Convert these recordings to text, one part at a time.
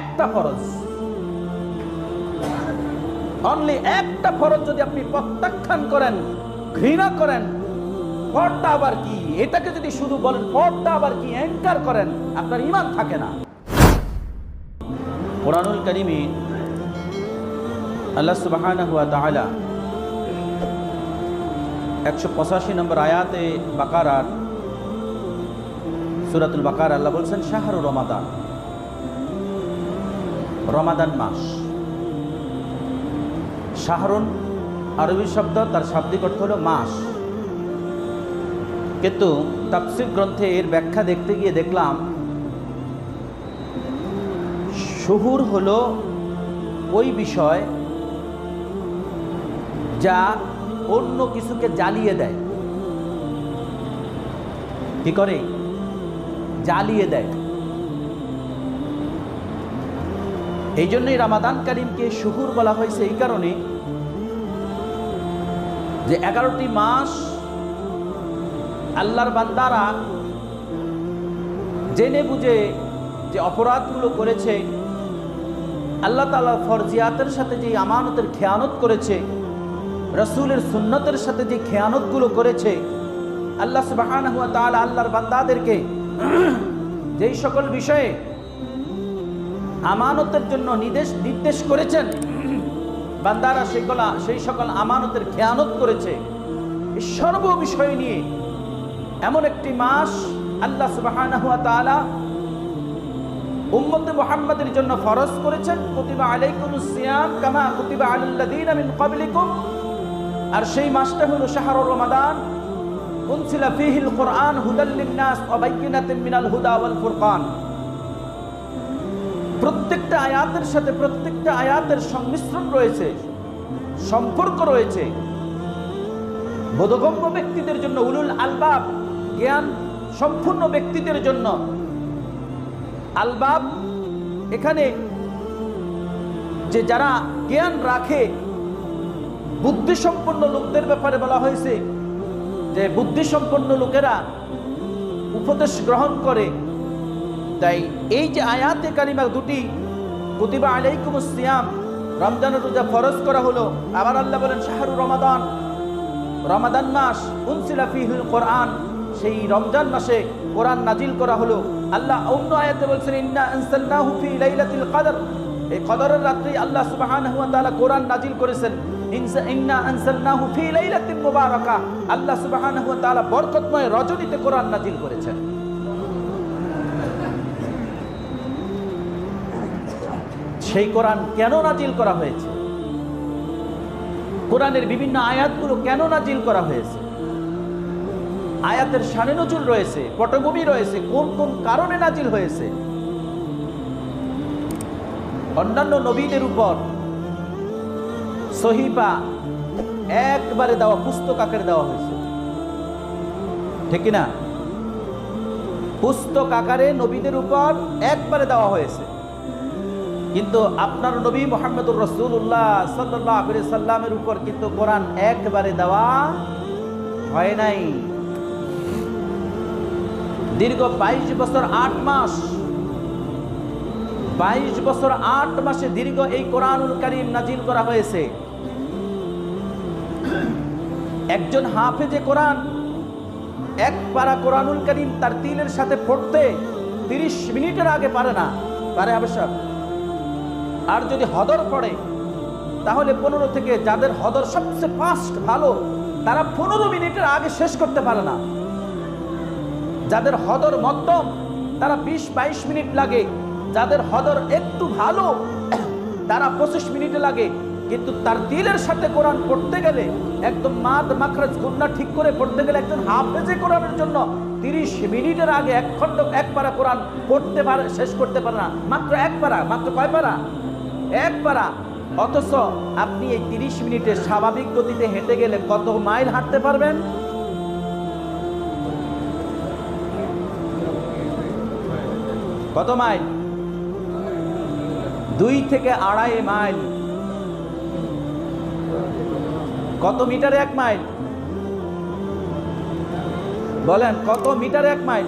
একটা ফরজ। অনলি একটা ফরজ যদি আপনি প্রত্যাখ্যান করেন, ঘৃণা করেন, পর্দা আবার কি? এটাকে যদি শুধু বলেন, পর্দা আবার কি? অ্যাঙ্কার করেন, আপনার ইমান থাকে না। কোরআনুল করিমে আল্লাহ সুবাহানা হুয়া তাআলা একশো পঁচাশি নম্বর আয়াতে বাকারার, সুরাতুল বাকার আল্লাহ বলছেন, শাহরু রমাদান। রমাদান মাস। শাহরুন আরবি শব্দ, তার শাব্দিক অর্থ হলো মাস। কিন্তু তাফসির গ্রন্থে এর ব্যাখ্যা দেখতে গিয়ে দেখলাম, শুহুর হলো ওই বিষয় যা অন্য কিছুকে জ্বালিয়ে দেয়। কি করে? জ্বালিয়ে দেয়। এই জন্যই রামাদান কারিমকে শুহুর বলা হয়েছে এই কারণে যে এগারোটি মাস আল্লাহর বান্দারা জেনে বুঝে যে অপরাধগুলো করেছে, আল্লাহ তালা ফরজিয়াতের সাথে যে আমানতের খেয়ানত করেছে, রসুলের সুন্নতের সাথে যে খেয়ানতগুলো করেছে, আল্লাহ সুবাহ আল্লাহর বান্দাদেরকে যেই সকল বিষয়ে আমানতের জন্য নির্দেশ নির্দেশ করেছেন। বান্দারা সেগুলা সেই সকল আমানতের খেয়ানত করেছে। সর্ব বিষয় নিয়ে এমন একটি মাস আল্লাহ সুবাহ উম্মতে মুহাম্মাদের জন্য ফরজ করেছেন। কুতিবা আলাইকুম সিয়াম কামা কুতিবা আলাল্লাযীনা মিন ক্বাবলিকুম। আর সেই মাসটা হলো শাহরুর রমাদান। উনসিলা ফিহিল কোরআন হুদাল লিন্নাস ওয়া মিনাল হুদা ওয়াল ফুরকান। প্রত্যেকটা আয়াতের সাথে প্রত্যেকটা আয়াতের সংমিশ্রণ রয়েছে, সম্পর্ক রয়েছে। বোধগম্য ব্যক্তিদের জন্য উলুল আলবাব, জ্ঞান সম্পূর্ণ ব্যক্তিদের জন্য। আলবাব এখানে যে যারা জ্ঞান রাখে, বুদ্ধিসম্পন্ন লোকদের ব্যাপারে বলা হয়েছে যে বুদ্ধিসম্পন্ন লোকেরা উপদেশ গ্রহণ করে। তাই এই যে আয়াতে কারিমা দুটি প্রতিভা আলাইকুম সিয়াম রমজানের রোজা ফরজ করা হলো। আবার আল্লাহ বলেন, শাহরু রমাদান। রমাদান মাস উনসিলা ফিহুল কোরআন, সেই রমজান মাসে কোরআন নাজিল করা হলো। আল্লাহ অন্য আয়াতে বলছেন, ইন্না আনসালনাহু ফি লাইলাতিল কদর। এই কদরের রাত্রি আল্লাহ সুবহানাহু ওয়া তাআলা কোরআন নাজিল করেছেন। ইন্না আনসালনাহু ফি লাইলাতিন মুবারাকা। আল্লাহ সুবহানাহু ওয়া তাআলা বরকতময় রজনীতে কোরআন নাজিল করেছেন। সেই কোরআন কেন নাজিল করা হয়েছে? কোরআনের বিভিন্ন আয়াতগুলো কেন নাজিল করা হয়েছে? আয়াতের সানে নজুল রয়েছে, পটভূমি রয়েছে, কোন কোন কারণে নাজিল হয়েছে? অন্যান্য নবীদের উপর সহিবা একবারে দেওয়া, পুস্তক আকারে দেওয়া হয়েছে। ঠিক না পুস্তক আকারে নবীদের উপর একবারে দেওয়া হয়েছে। কিন্তু আপনার নবী মোহাম্মদুর রসুল্লাহ সাল্লাহ সাল্লামের উপর কিন্তু কোরআন একবারে দেওয়া হয় নাই। দীর্ঘ বাইশ বছর আট মাস, বাইশ বছর আট মাসে দীর্ঘ এই কোরআনুল করিম নাজিল করা হয়েছে। একজন হাফেজে কোরআন এক পারা কোরআনুল করিম তার তিলের সাথে পড়তে তিরিশ মিনিটের আগে পারে না। পারে আবশ্যক। আর যদি হদর পড়ে, তাহলে পনেরো থেকে যাদের হদর সবচেয়ে ফাস্ট ভালো, তারা পনেরো মিনিটের আগে শেষ করতে পারে না। যাদের হদর মধ্যম, তারা বিশ বাইশ মিনিট লাগে। যাদের হদর একটু ভালো, তারা পঁচিশ মিনিটে লাগে। কিন্তু তার দিলের সাথে কোরআন পড়তে গেলে, একদম মাদ মাখরাজ গুন্না ঠিক করে পড়তে গেলে একজন হাফেজে কোরআনের জন্য তিরিশ মিনিটের আগে এক খণ্ড এক কোরআন পড়তে পারে, শেষ করতে পারে না। মাত্র এক মাত্র কয় পারা এক অথচ আপনি এই তিরিশ মিনিটে স্বাভাবিক গতিতে হেঁটে গেলে কত মাইল হাঁটতে পারবেন? কত মাইল? দুই থেকে আড়াই মাইল। কত মিটার এক মাইল? বলেন, কত মিটার এক মাইল?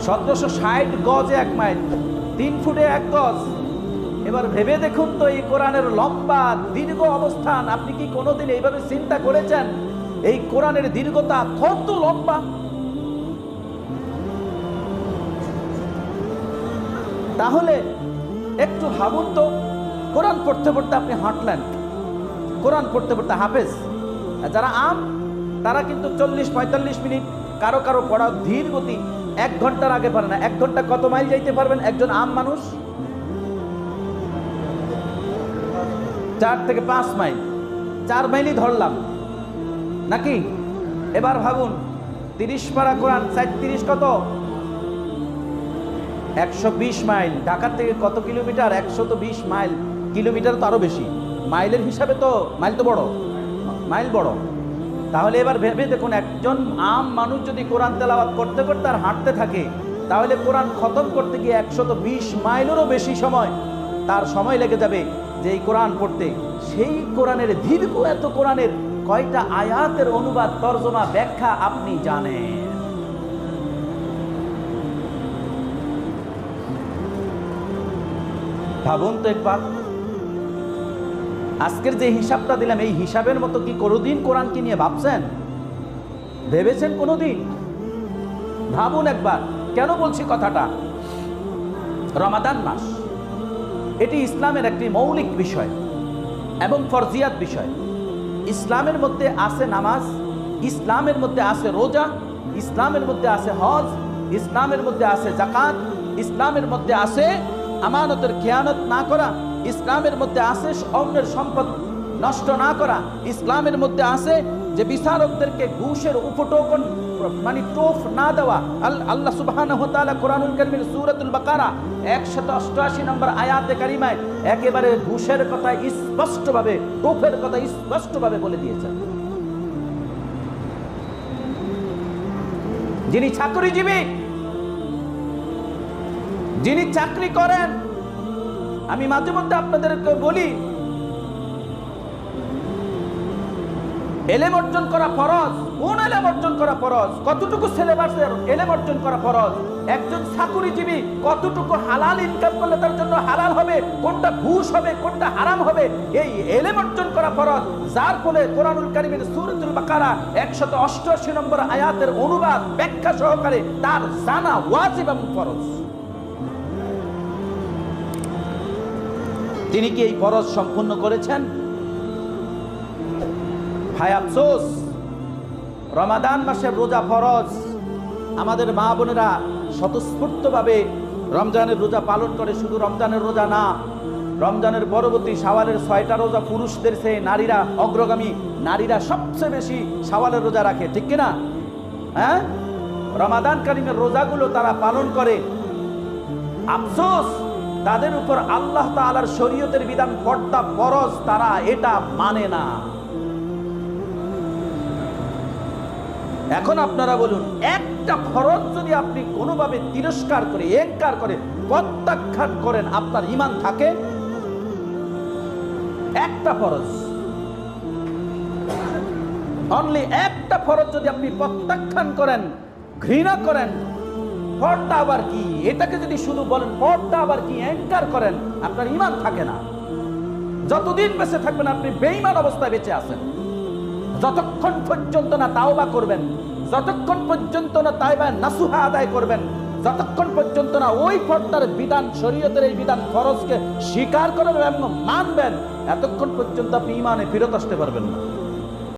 সতেরোশো ষাট গজে এক মাইল। তিন ফুটে এক গজ। এবার ভেবে দেখুন তো এই কোরআনের লম্বা, দীর্ঘ অবস্থান। আপনি কি কোনোদিন এইভাবে চিন্তা করেছেন? এই কোরআনের দীর্ঘতা কত লম্বা? তাহলে একটু ভাবুন তো, কোরআন পড়তে পড়তে আপনি হাঁটলেন। কোরআন পড়তে পড়তে হাফেজ। যারা আম, তারা কিন্তু চল্লিশ পঁয়তাল্লিশ মিনিট কারও কারও পড়া ধীর গতি। এক ঘণ্টার আগে পারে না। এক ঘণ্টা কত মাইল যাইতে পারবেন একজন আম মানুষ? চার থেকে পাঁচ মাইল। চার মাইলই ধরলাম। নাকি? এবার ভাবুন, তিরিশ পারা কোরআন তিরিশ কত? একশো বিশ মাইল। ঢাকার থেকে কত কিলোমিটার? একশো তো বিশ মাইল। কিলোমিটার তো আরও বেশি। মাইলের হিসাবে তো, মাইল তো বড়। মাইল বড়। তাহলে এবার ভেবে দেখুন, একজন আম মানুষ যদি কোরআন তেলাওয়াত করতে করতে আর হাঁটতে থাকে, তাহলে কোরআন খতম করতে গিয়ে একশো তো বিশ মাইলেরও বেশি সময় তার সময় লেগে যাবে যে এই কোরআন পড়তে। সেই কোরআনের দীর্ঘ এত কোরআনের কয়টা আয়াতের অনুবাদ, তর্জমা, ব্যাখ্যা আপনি জানেন। ভাবুন তো একবার আজকের যে হিসাবটা দিলাম, এই হিসাবের মতো কি কোনোদিন কোরআনকে নিয়ে ভাবছেন? ভেবেছেন কোনোদিন? ভাবুন একবার, কেন বলছি কথাটা? রমাদান মাস, এটি ইসলামের একটি মৌলিক বিষয় এবং ফরজিয়াত বিষয়। ইসলামের মধ্যে আছে নামাজ, ইসলামের মধ্যে আছে রোজা, ইসলামের মধ্যে আছে হজ, ইসলামের মধ্যে আছে জাকাত ইসলামের মধ্যে আছে আমানতের খেয়ানত না করা। ইসলামের মধ্যে আছে অন্যের সম্পদ নষ্ট না করা। ইসলামের মধ্যে আছে যে বিচারকদেরকে ঘুষের উপটোকন মানে টোফ না দেওয়া। আল- আল্লাহ সুবহানাহু ওয়া তাআলা কোরআনুল কারীমের সূরাতুল বাকারা 188 নম্বর আয়াতে কারিমায় একেবারে ঘুষের কথা স্পষ্টভাবে, টোফের কথা স্পষ্টভাবে বলে দিয়েছেন। যিনি চাকরিজীবী, যিনি চাকরি করেন আমি মাঝে মধ্যে আপনাদেরকে বলি, এলেম অর্জন করা ফরজ, কোন এলেম অর্জন করা ফরজ? কতটুকু সিলেবাসের এলেম অর্জন করা ফরজ? একজন চাকুরিজীবী কতটুকু হালাল ইনকাম করলে তার জন্য হালাল হবে? কোনটা ঘুষ হবে, কোনটা হারাম হবে? এই এলেম অর্জন করা ফরজ, যার ফলে কোরআনুল কারিমের সূরাতুল বাকারা 188 নম্বর আয়াতের অনুবাদ ব্যাখ্যা সহকারে তার জানা ওয়াজিব এবং ফরজ। তিনি কি এই ফরজ সম্পূর্ণ করেছেন? হায় আফসোস, রমাদান মাসের রোজা ফরজ। আমাদের মা বোনেরা স্বতঃস্ফূর্তভাবে রমজানের রোজা পালন করে, শুধু রমজানের রোজা না, রমজানের পরবর্তী সাওয়ালের ছয়টা রোজা পুরুষদের সে নারীরা অগ্রগামী, নারীরা সবচেয়ে বেশি সাওয়ালের রোজা রাখে, ঠিক কিনা? হ্যাঁ? রমাদান কারিমের রোজাগুলো তারা পালন করে। আফসোস! তাদের উপর আল্লাহ তাআলার শরীয়তের বিধান পর্দা ফরজ, তারা এটা মানে না। এখন আপনারা বলুন, একটা ফরজ যদি আপনি কোনোভাবে তিরস্কার করে এনকার করে, প্রত্যাখ্যান করেন, আপনার ইমান থাকে? একটা ফরজ। অনলি একটা ফরজ যদি আপনি প্রত্যাখ্যান করেন, ঘৃণা করেন পর্দা আবার কি? এটাকে যদি শুধু বলেন পর্দা আবার কি? এনকার করেন, আপনার ইমান থাকে না। যতদিন বেঁচে থাকবেন, আপনি বেইমান অবস্থায় বেঁচে আছেন। যতক্ষণ পর্যন্ত না তাওবা করবেন, যতক্ষণ পর্যন্ত না তাইবা নাসুহা আদায় করবেন, যতক্ষণ পর্যন্ত না ওই পর্দার বিধান, শরীয়তের এই বিধান ফরজকে স্বীকার করবেন এবং মানবেন, এতক্ষণ পর্যন্ত আপনি ইমানে ফিরত আসতে পারবেন না।